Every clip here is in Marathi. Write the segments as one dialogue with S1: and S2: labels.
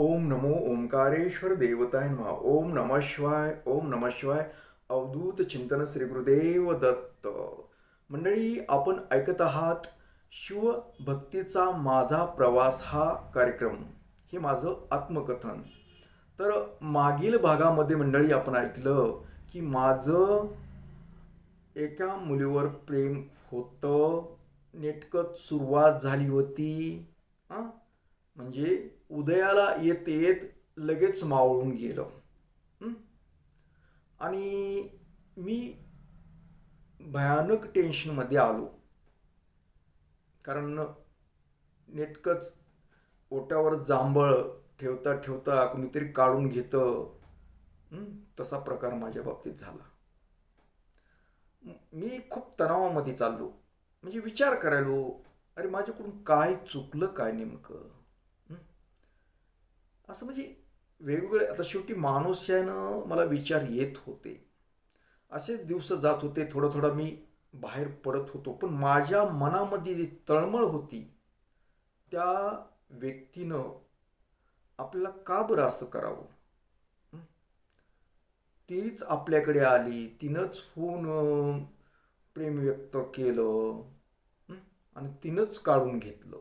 S1: ओम नमो ओंकारेश्वर देवताय नमः। ओम नमः शिवाय ओम नमः शिवाय अवधूत चिंतन श्री गुरुदेव दत्त। मंडळी आपण ऐकत आहात शिवभक्तीचा माझा प्रवास हा कार्यक्रम. हे माझं आत्मकथन. तर मागील भागामध्ये मंडळी आपण ऐकलं की माझं एका मुलीवर प्रेम होतं. नेटकत सुरुवात झाली होती. हां म्हणजे उदयाला येत येत लगेच मावळून गेलं. आणि मी भयानक टेन्शनमध्ये आलो. कारण नेटकंच ओट्यावर जांभळ ठेवता ठेवता कुणीतरी काढून घेतं. तसा प्रकार माझ्या बाबतीत झाला. मी खूप तणावामध्ये चाललो. म्हणजे विचार करायलो अरे माझ्याकडून काय चुकलं काय नेमकं? असं म्हणजे वेगवेगळे आता शेवटी माणूस यानं मला विचार येत होते. असेच दिवस जात होते थोडं थोडं मी बाहेर पडत होतो. पण माझ्या मनामध्ये जी तळमळ होती त्या व्यक्तीनं आपल्याला का बरं असं करावं? तीच आपल्याकडे आली तिनंच होऊन प्रेम व्यक्त केलं आणि तिनंच काढून घेतलं.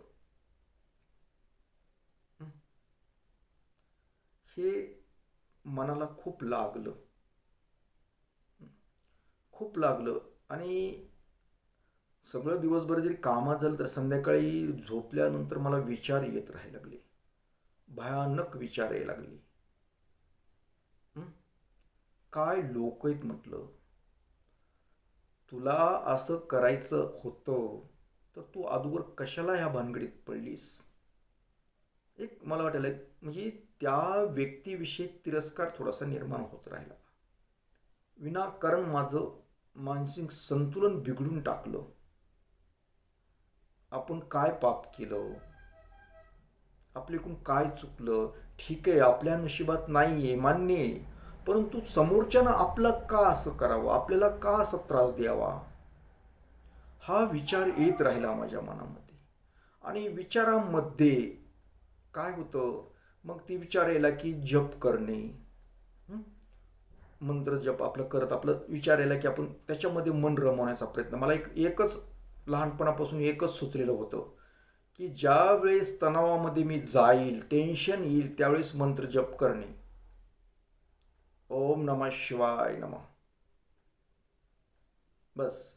S1: हे मनाला खूप लागलं. खूप लागलं. आणि सगळं दिवसभर जरी कामात झालं तर संध्याकाळी झोपल्यानंतर मला विचार येत राहायला लागले. भयानक विचार यायला लागले. काय लोक आहेत म्हटलं? तुला असं करायचं होतं तर तू अगोदर कशाला ह्या भानगडीत पडलीस? एक मला वाटायला म्हणजे त्या व्यक्तीविषयी तिरस्कार थोडासा निर्माण होत राहिला. विनाकारण माझं मानसिक संतुलन बिघडून टाकलं. आपण काय पाप केलं? आपल्याकडून काय चुकलं? ठीक आहे आपल्या नशिबात नाही आहे मान्य आहे. परंतु समोरच्यानं आपलं का असं करावं? आपल्याला का असं त्रास द्यावा? हा विचार येत राहिला माझ्या मनामध्ये. आणि विचारामध्ये काय होतं? मग ती विचार यायला की जप करणे. मंत्र जप आपलं करत आपलं विचार यायला की आपण त्याच्यामध्ये मन रमवण्याचा प्रयत्न. मला एक एकच लहानपणापासून एकच सुचलेलं होतं की ज्या वेळेस तणावामध्ये मी जाईल टेन्शन येईल त्यावेळेस मंत्र जप करणे. ओम नमः शिवाय नमः. बस.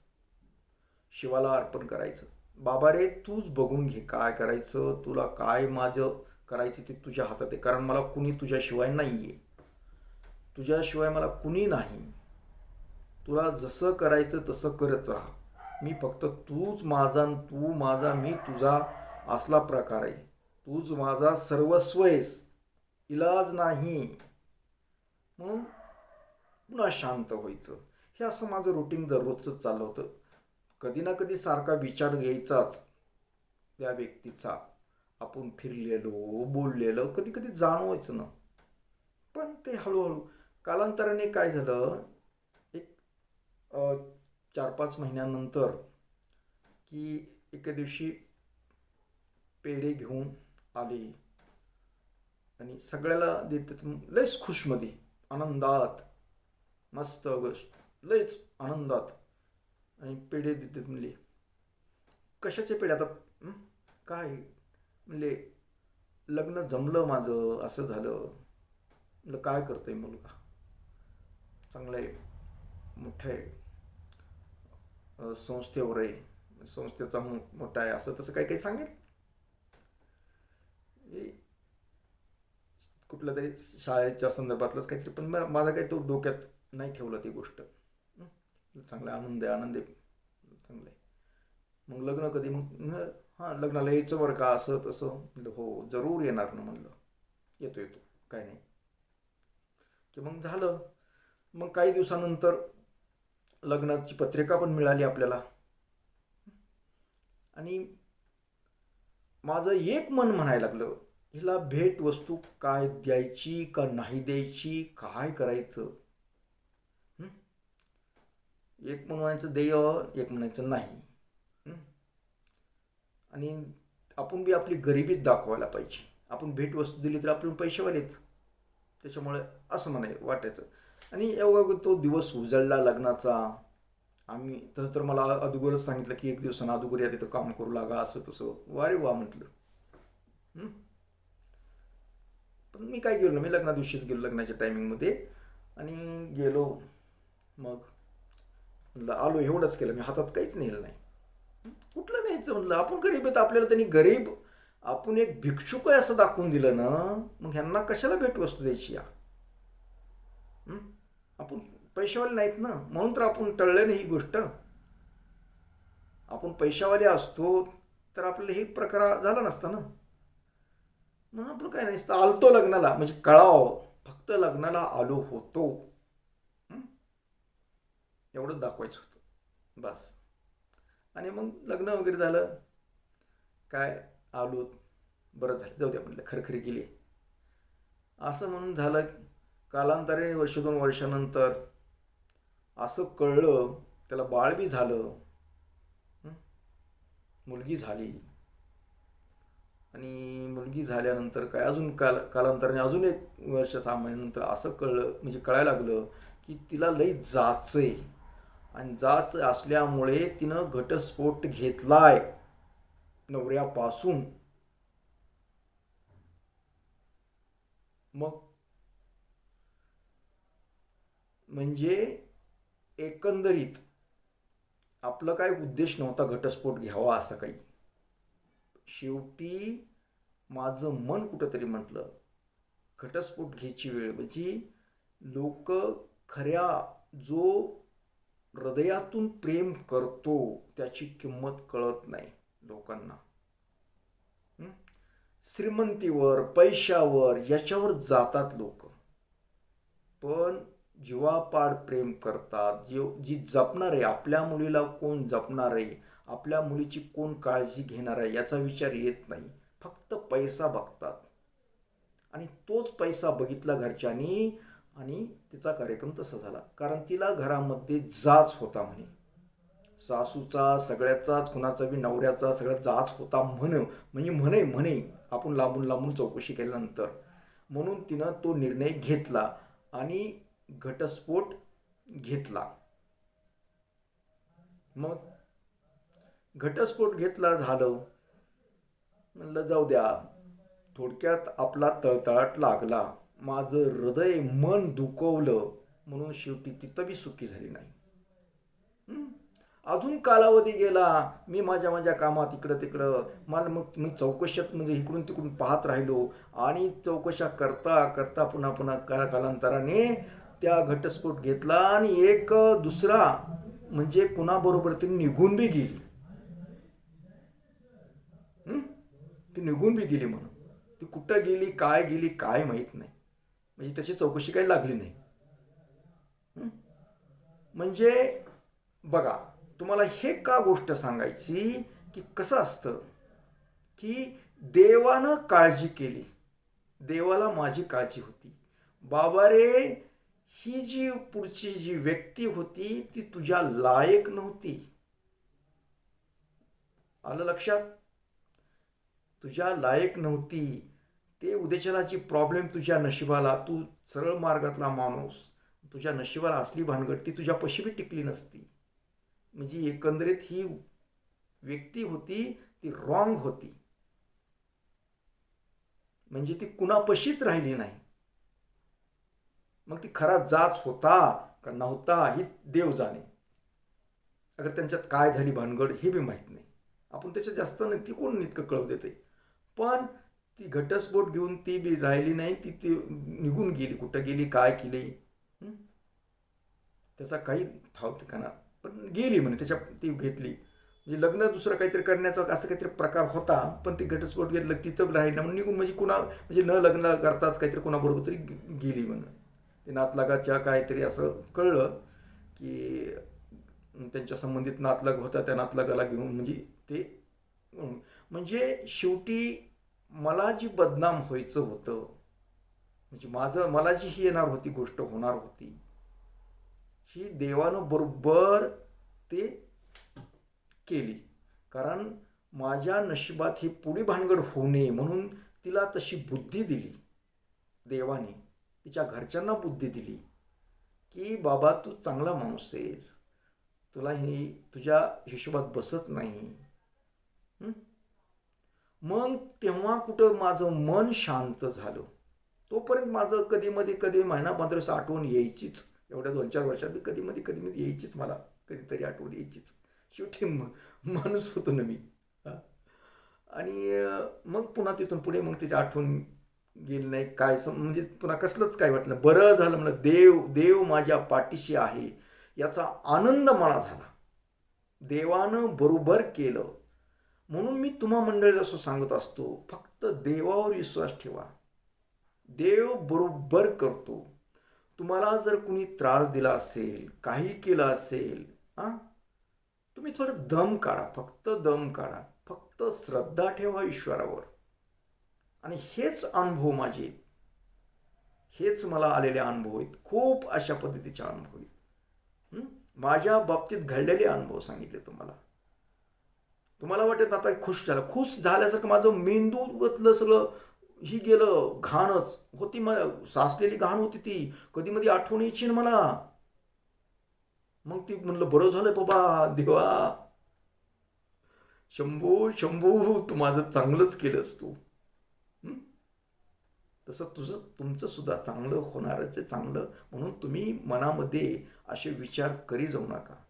S1: शिवाला अर्पण करायचं. बाबा रे तूच बघून घे काय करायचं तुला काय माझं करायची ते तुझ्या हातात आहे. कारण मला कुणी तुझ्याशिवाय नाही आहे तुझ्याशिवाय मला कुणी नाही. तुला जसं करायचं तसं करत राहा. मी फक्त तूच माझा तू माझा मी तुझा असला प्रकार आहे. तूच माझा सर्वस्व आहेस. इलाज नाही. म्हणून पुन्हा शांत व्हायचं. हे असं माझं रुटीन दररोजचं चाललं होतं. कधी ना कधी सारखा विचार घ्यायचाच त्या व्यक्तीचा. आपण फिरलेलो बोललेलो कधी कधी जाणवायचं ना. पण ते हळूहळू कालांतराने काय झालं एक चार पाच महिन्यानंतर की एके दिवशी पेढे घेऊन आले. आणि सगळ्याला देतात लयच खुशमध्ये आनंदात मस्त गोष्ट लयच आनंदात. आणि पेढे देतात म्हणले कशाचे पेढे आता? काय? म्हणले लग्न जमलं माझं असं झालं. म्हणलं काय करतोय मुलगा? चांगलं आहे मोठं आहे. संस्थेवर आहे. संस्थेचा मोठा आहे. असं तसं काही काही सांगेल कुठल्या तरी शाळेच्या संदर्भातलंच काहीतरी पण माझा काही तो डोक्यात नाही ठेवलं ती गोष्ट. चांगला आनंद आहे आनंद आहे. चांगलं आहे. मग लग्न कधी? मग हां लग्नाला यायचं बरं का असं तसं. म्हणलं हो जरूर येणार ना म्हणलं. येतो येतो. काय नाही. की मग झालं. मग काही दिवसानंतर लग्नाची पत्रिका पण मिळाली आपल्याला. आणि माझं एक मन म्हणायला लागलं हिला भेट वस्तू काय द्यायची का नाही द्यायची काय करायचं? एक म्हणायचं देय एक म्हणायचं नाही. आणि आपण बी आपली गरिबीच दाखवायला पाहिजे. आपण भेटवस्तू दिली तर आपण पैसेवालेत त्याच्यामुळे असं म्हणाय वाटायचं. आणि एवढा तो दिवस उजळला लग्नाचा. आम्ही तसं तर मला अगोदरच सांगितलं की एक दिवसानं अगोदर या तिथं काम करू लागा असं तसं. वारे वा म्हटलं. पण मी काय गेलो ना मी लग्ना दिवशीच गेलो लग्नाच्या टायमिंगमध्ये. आणि गेलो. मग म्हटलं आलो एवढंच केलं. मी हातात काहीच नेलं नाही. कुठलं न्यायचं म्हणलं? आपण गरीब आहेत आपल्याला त्यांनी गरीब आपण एक भिक्षुक आहे असं दाखवून दिलं ना मग ह्यांना कशाला भेटवस्तू द्यायची या? आपण पैशावाले नाहीत ना म्हणून तर आपण टळलं नाही ही गोष्ट. आपण पैशावाले असतो तर आपल्याला हे प्रकार झाला नसता ना. मग आपलं काय नाही नुसतं आलतो लग्नाला म्हणजे कळावं फक्त लग्नाला आलो होतो. एवढंच दाखवायचं होतं. बस. आणि मग लग्न वगैरे झालं. काय आलो बरं झालं जाऊ द्या म्हटलं खरखरी गेली. असं म्हणून झालं कालांतराने वर्ष दोन वर्षानंतर असं कळलं त्याला बाळ बी झालं. मुलगी झाली. आणि मुलगी झाल्यानंतर काय अजून काल कालांतराने अजून एक वर्ष सहा महिन्यानंतर असं कळलं म्हणजे कळायला लागलं की तिला लई जाचंय. आणि जाच असल्यामुळे तिनं घटस्फोट घेतलाय. नवऱ्यापासून. मग? म्हणजे एकंदरीत आपलं काय उद्देश नव्हता घटस्फोट घ्यावा असं काही. शेवटी माझं मन कुठंतरी म्हटलं घटस्फोट घ्यायची वेळ. म्हणजे लोक खऱ्या जो हृदयातून प्रेम करतो त्याची किंमत कळत नाही लोकांना. श्रीमंतीवर पैशावर याच्यावर जातात लोक. पण जीवापाड प्रेम करतात. जी जी जपणार आहे आपल्या मुलीला कोण जपणार आहे आपल्या मुलीची कोण काळजी घेणार आहे याचा विचार येत नाही. फक्त पैसा बघतात. आणि तोच पैसा बघितला घरच्यांनी आणि तिचा कार्यक्रम तसा झाला. कारण तिला घरामध्ये जाच होता म्हणे. सासूचा सगळ्याचाच कुणाचा बी नवऱ्याचा सगळ्या जाच होता म्हण म्हणजे म्हणे म्हणे आपण लांबून लांबून चौकशी केल्यानंतर. म्हणून तिनं तो निर्णय घेतला आणि घटस्फोट घेतला. मग घटस्फोट घेतला झालं. म्हणलं जाऊ द्या. थोडक्यात आपला तळतळाट लागला. माझं हृदय मन दुखवलं म्हणून शेवटी तिथं बी सुखी झाली नाही. अजून कालावधी गेला मी माझ्या माझ्या कामात इकडं तिकडं मला मग मी चौकशात म्हणजे इकडून तिकडून पाहत राहिलो आणि चौकशा करता करता पुन्हा पुन्हा काळा कालांतराने त्या घटस्फोट घेतला आणि एक दुसरा म्हणजे कुणाबरोबर ती निघून बी गेली. ती निघून बी गेली म्हणून. ती कुठं गेली काय गेली काय माहीत नाही. म्हणजे त्याची चौकशी काही लागली नाही. म्हणजे बघा तुम्हाला हे का गोष्ट सांगायची की कसं असतं की देवानं काळजी केली. देवाला माझी काळजी होती. बाबा रे ही जी पुढची जी व्यक्ती होती ती तुझ्या लायक नव्हती. आलं लक्षात? तुझ्या लायक नव्हती. ते उद्याच्याला प्रॉब्लेम तुझ्या नशिबाला तू सरळ मार्गातला माणूस तुझ्या नशिबाला असली भानगड ती तुझ्या पशी बी टिकली नसती. म्हणजे एकंदरीत ही व्यक्ती होती ती रॉंग होती. म्हणजे ती कुणापशीच राहिली नाही. मग ती खरा जाच होता का नव्हता ही देव जाणे. अगर त्यांच्यात काय झाली भानगड हे बी माहीत नाही. आपण त्याच्यात जास्त नाही ती कोण इतकं कळव देते? पण ती घटस्फोट घेऊन ती बी राहिली नाही ती ती निघून गेली कुठं गेली काय केली? त्याचा काही ठाव ठिकाणा. पण गेली म्हणे त्याच्या ती घेतली. म्हणजे लग्न दुसरं काहीतरी करण्याचा असं काहीतरी प्रकार होता पण ती घटस्फोट घेतलं तिथं राहिलं म्हणून निघून म्हणजे कुणा म्हणजे न लग्न करताच काहीतरी कुणाबरोबर तरी गेली म्हणून ते नातलागाच्या काहीतरी असं कळलं की त्यांच्या संबंधित नातलग होता त्या नातलगाला घेऊन म्हणजे ते म्हणजे शेवटी मला जी बदनाम व्हायचं होतं म्हणजे माझं मला जी ही येणार होती गोष्ट होणार होती ही देवानं बरोबर ते केली. कारण माझ्या नशिबात ही पुढी भानगड होऊ नये म्हणून तिला तशी बुद्धी दिली. देवाने तिच्या घरच्यांना बुद्धी दिली की बाबा तू चांगला माणूस आहेस. तुला ही तुझ्या हिशोबात बसत नाही. हं? मग तेव्हा कुठं माझं मन शांत झालं. तोपर्यंत माझं कधी मध्ये कधी महिना पंधरा आठवण यायचीच. एवढ्या दोन चार वर्षात कधी मध्ये कधी मध्ये यायचीच मला. कधीतरी आठवण यायचीच. शेवटी म माणूस होतो ना मी. आणि मग पुन्हा तिथून पुढे मग त्याची आठवण गेली नाही. काय सम म्हणजे पुन्हा कसलंच काय वाटलं. बरं झालं म्हणलं देव देव माझ्या पाठीशी आहे. याचा आनंद मला झाला. देवानं बरोबर केलं. म्हणून मी तुम्हा मंडळी असं सांगत असतो फक्त देवावर विश्वास ठेवा. देव बरोबर करतो. तुम्हाला जर कुणी त्रास दिला असेल काही केलं असेल आ तुम्ही थोडं दम काढा फक्त दम काढा. फक्त श्रद्धा ठेवा ईश्वरावर. आणि हेच अनुभव माझे. हेच मला आलेले अनुभव आहेत. खूप अशा पद्धतीचे अनुभव आहेत. माझ्या बाबतीत घडलेले अनुभव सांगितले तुम्हाला. तुम्हाला वाटत आता खुश झालं. खुश झाल्यासारखं माझं मेंदूतलं सगळं ही गेलं घाणच. होती मला साचलेली घाण होती ती. कधी मधी आठवण यायची ना मला. मग ती म्हणलं बरं झालं बाबा देवा. शंभू शंभू तू माझं चांगलंच केलंस तू. तसं तुझं तुमचं सुद्धा चांगलं होणारच आहे चांगलं म्हणून तुम्ही मनामध्ये असे विचार करी जाऊ नका.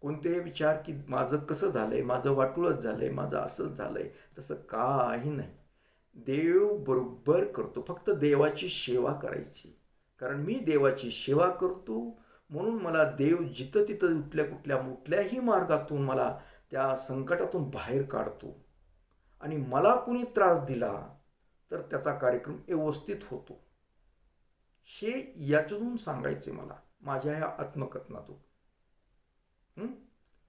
S1: कोणते विचार की माझं कसं झालं आहे माझं वाटुळच आहे माझं असंच झालं आहे तसं काही नाही. देव बरोबर करतो. फक्त देवाची सेवा करायची. कारण मी देवाची सेवा करतो म्हणून मला देव जिथं तिथं कुठल्या कुठल्या कुठल्याही मार्गातून मला त्या संकटातून बाहेर काढतो. आणि मला कुणी त्रास दिला तर त्याचा कार्यक्रम व्यवस्थित होतो. हे याच्यातून सांगायचे मला. माझ्या ह्या आत्मकथनातून.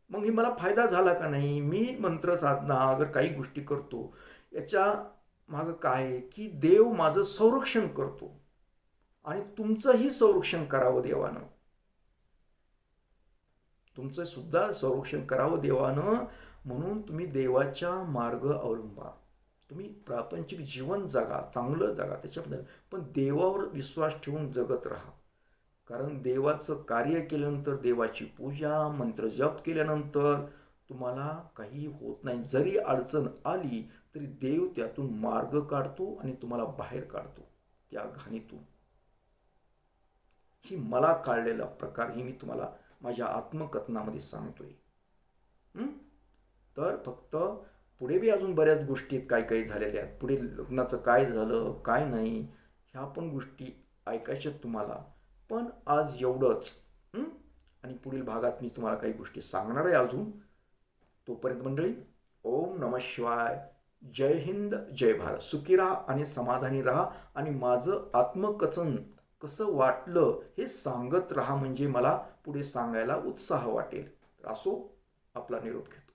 S1: मग हे मला फायदा झाला का नाही? मी मंत्र साधना अगर काही गोष्टी करतो याच्या मागं काय आहे? की देव माझं संरक्षण करतो. आणि तुमचंही संरक्षण करावं देवानं. तुमचं सुद्धा संरक्षण करावं देवानं. म्हणून तुम्ही देवाच्या मार्ग अवलंबा. तुम्ही प्रापंचिक जीवन जगा चांगलं जगा त्याच्याबद्दल. पण देवावर विश्वास ठेवून जगत राहा. कारण देवाचं कार्य केल्यानंतर देवाची पूजा मंत्र जप केल्यानंतर तुम्हाला काही होत नाही. जरी अडचण आली तरी देव त्यातून मार्ग काढतो आणि तुम्हाला बाहेर काढतो त्या घाणीतून. ही मला काढलेला प्रकार ही मी तुम्हाला माझ्या आत्मकथनामध्ये सांगतोय. तर फक्त पुढे बी अजून बऱ्याच गोष्टीत काय काय काही झालेल्या आहेत. पुढे लग्नाचं काय झालं काय नाही ह्या पण गोष्टी ऐकायच्यात तुम्हाला. पण आज एवढंच. आणि पुढील भागात मी तुम्हाला काही गोष्टी सांगणार आहे अजून. तोपर्यंत मंडळी ओम नम शिवाय. जय हिंद जय भारत. सुखी राहा आणि समाधानी राहा. आणि माझं आत्मकचन कसं वाटलं हे सांगत राहा म्हणजे मला पुढे सांगायला उत्साह वाटेल. असो आपला निरोप घेतो.